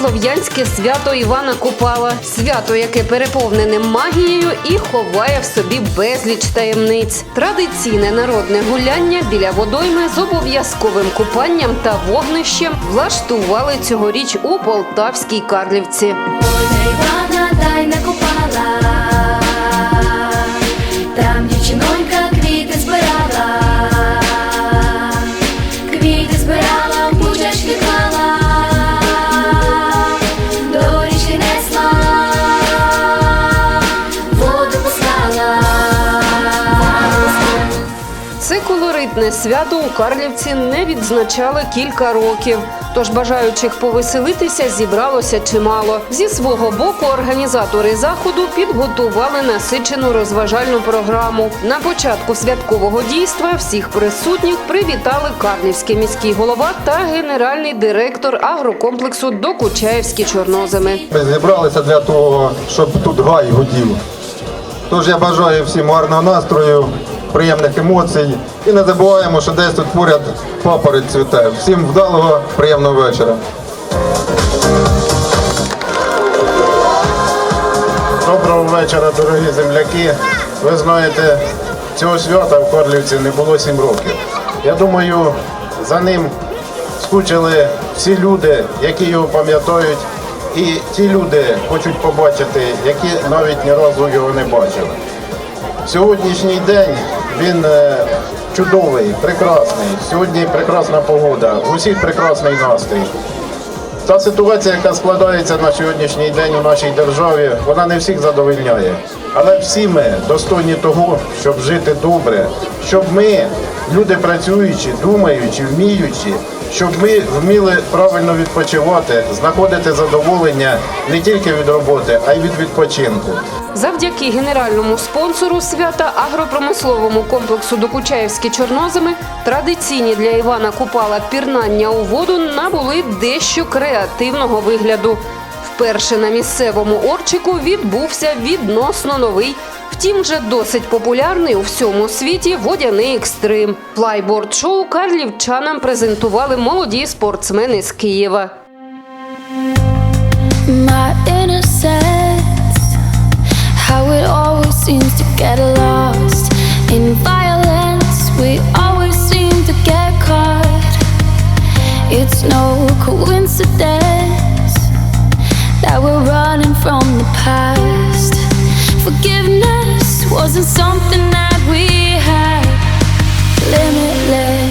слов'янське свято Івана Купала, свято, яке переповнене магією і ховає в собі безліч таємниць. Традиційне народне гуляння біля водойми з обов'язковим купанням та вогнищем влаштували цьогоріч у Полтавській Карлівці. Свято у Карлівці не відзначали кілька років. Тож бажаючих повеселитися зібралося чимало. Зі свого боку організатори заходу підготували насичену розважальну програму. На початку святкового дійства всіх присутніх привітали Карлівський міський голова та генеральний директор агрокомплексу Докучаєвські чорноземи. Ми зібралися для того, щоб тут гай гудів. Тож я бажаю всім гарного настрою, приємних емоцій і не забуваємо, що десь тут поряд папороть цвіте. Всім вдалого, приємного вечора. Доброго вечора, дорогі земляки. Ви знаєте, цього свята в Корлівці не було сім років. Я думаю, за ним скучили всі люди, які його пам'ятають, і ті люди хочуть побачити, які навіть ні разу його не бачили. Сьогоднішній день він е, чудовий, прекрасний. Сьогодні прекрасна погода, у всіх прекрасний настрій. Та ситуація, яка складається на сьогоднішній день у нашій державі, вона не всіх задовольняє. Але всі ми достойні того, щоб жити добре, щоб ми, люди працюючі, думаючі, вміючі, щоб ми вміли правильно відпочивати, знаходити задоволення не тільки від роботи, а й від відпочинку. Завдяки генеральному спонсору свята агропромисловому комплексу Докучаєвські чорноземи традиційні для Івана Купала пірнання у воду набули дещо креативного вигляду. Вперше на місцевому орчику відбувся відносно новий, втім вже досить популярний у всьому світі водяний екстрим. Флайборд-шоу карлівчанам презентували молоді спортсмени з Києва. My wasn't something that we had. Limitless.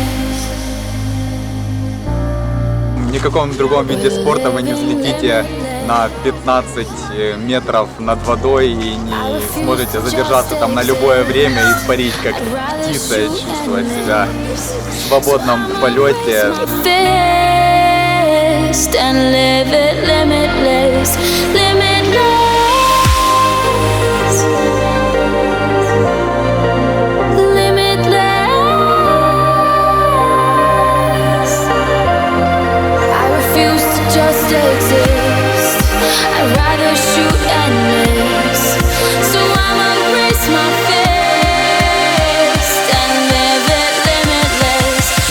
В никаком другом виде спорта вы не взлетите на 15 метров над водой и не сможете задержаться там на любое время и парить как птица, чувствовать себя в свободном полете. and live it limitless,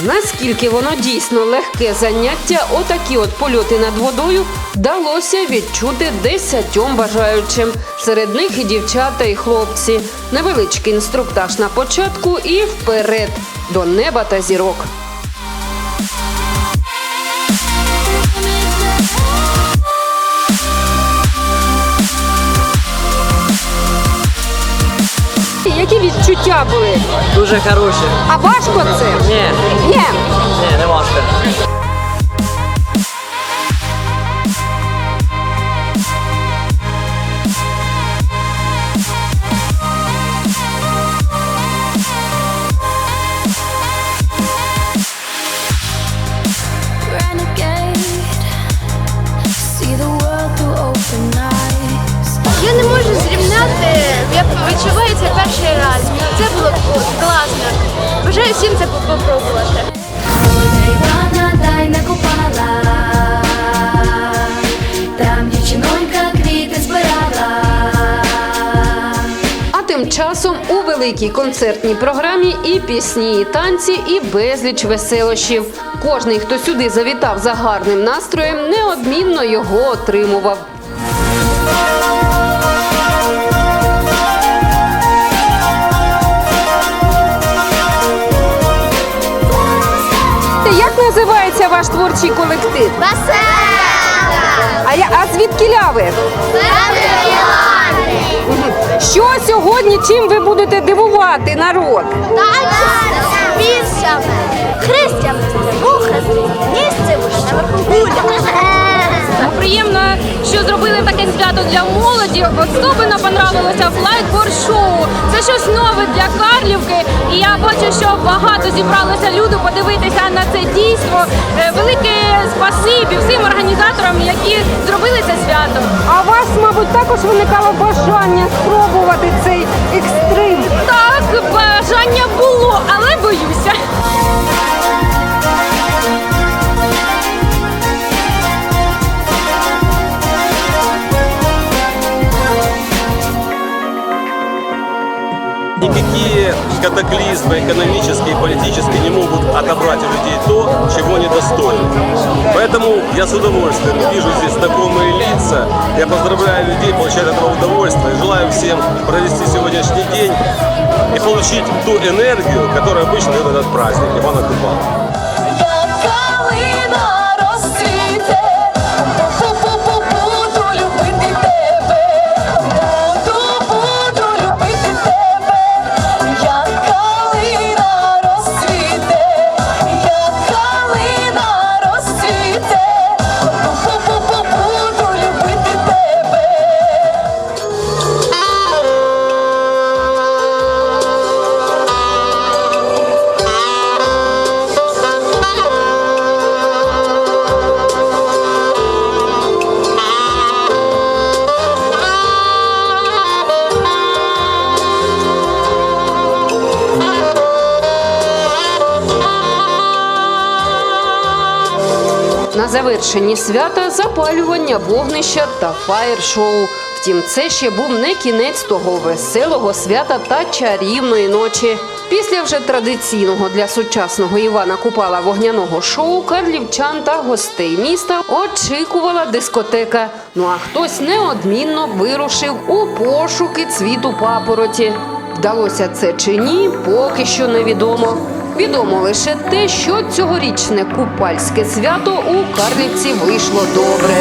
Наскільки воно дійсно легке заняття, отакі от польоти над водою вдалося відчути десятьом бажаючим. Серед них і дівчата, і хлопці. Невеличкий інструктаж на початку і вперед до неба та зірок. Які відчуття були? Дуже хороші. А важко це? Ні, Ні. ні, не важко. Я не можу зрівняти, як відчувається перший раз. Це було класно. Бажаю всім це попробувати. Там дівчинонька квіти збирала. А тим часом у великій концертній програмі і пісні, і танці, і безліч веселощів. Кожний, хто сюди завітав за гарним настроєм, неодмінно його отримував. Як називається ваш творчий колектив? А, я, а звідки ляви? Що сьогодні чим ви будете дивувати народ? Піснями, христями, рухами, місцем наверху Приємно, що зробили таке свято для молоді. Особливо понравилося флайтборд шоу. Це щось нове для Карлівки. І я бачу, що багато зібралося люди подивитися на це дійство. Е, Велике спасибі всім організаторам, які зробили це свято. А у вас, мабуть, також виникало бажання спробувати катаклизмы экономические и политические не могут отобрать у людей то, чего они достойны. Поэтому я с удовольствием вижу здесь знакомые лица. Я поздравляю людей получать от этого удовольствие. Желаю всем провести сегодняшний день и получить ту энергию, которая обычно дает этот праздник Ивана Купала. На завершенні свята запалювання вогнища та фаєр-шоу. Втім, це ще був не кінець того веселого свята та чарівної ночі. Після вже традиційного для сучасного Івана Купала вогняного шоу карлівчан та гостей міста очікувала дискотека. Ну а хтось неодмінно вирушив у пошуки цвіту папороті. Вдалося це чи ні, поки що невідомо. Відомо лише те, що цьогорічне купальське свято у Карлівці вийшло добре.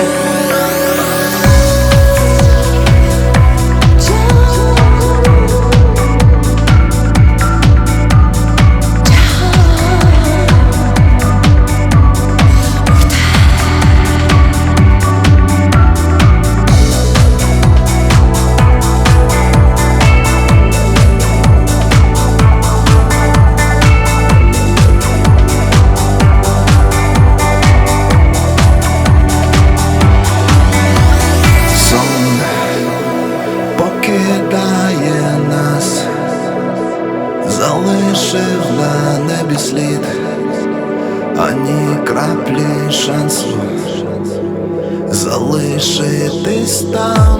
залишив на небі слід, ані краплі шансу залишитись там,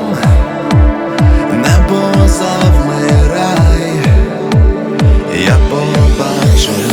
небо завмирай, я побачу.